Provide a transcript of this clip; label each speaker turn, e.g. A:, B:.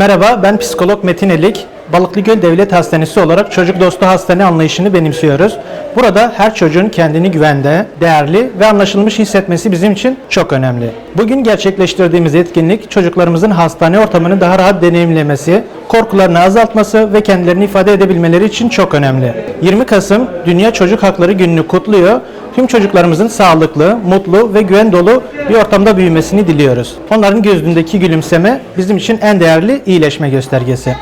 A: Merhaba, ben psikolog Metin Elik. Balıklıgöl Devlet Hastanesi olarak çocuk dostu hastane anlayışını benimsiyoruz. Burada her çocuğun kendini güvende, değerli ve anlaşılmış hissetmesi bizim için çok önemli. Bugün gerçekleştirdiğimiz etkinlik çocuklarımızın hastane ortamını daha rahat deneyimlemesi, korkularını azaltması ve kendilerini ifade edebilmeleri için çok önemli. 20 Kasım Dünya Çocuk Hakları Günü'nü kutluyor. Tüm çocuklarımızın sağlıklı, mutlu ve güven dolu bir ortamda büyümesini diliyoruz. Onların gözündeki gülümseme bizim için en değerli iyileşme göstergesi.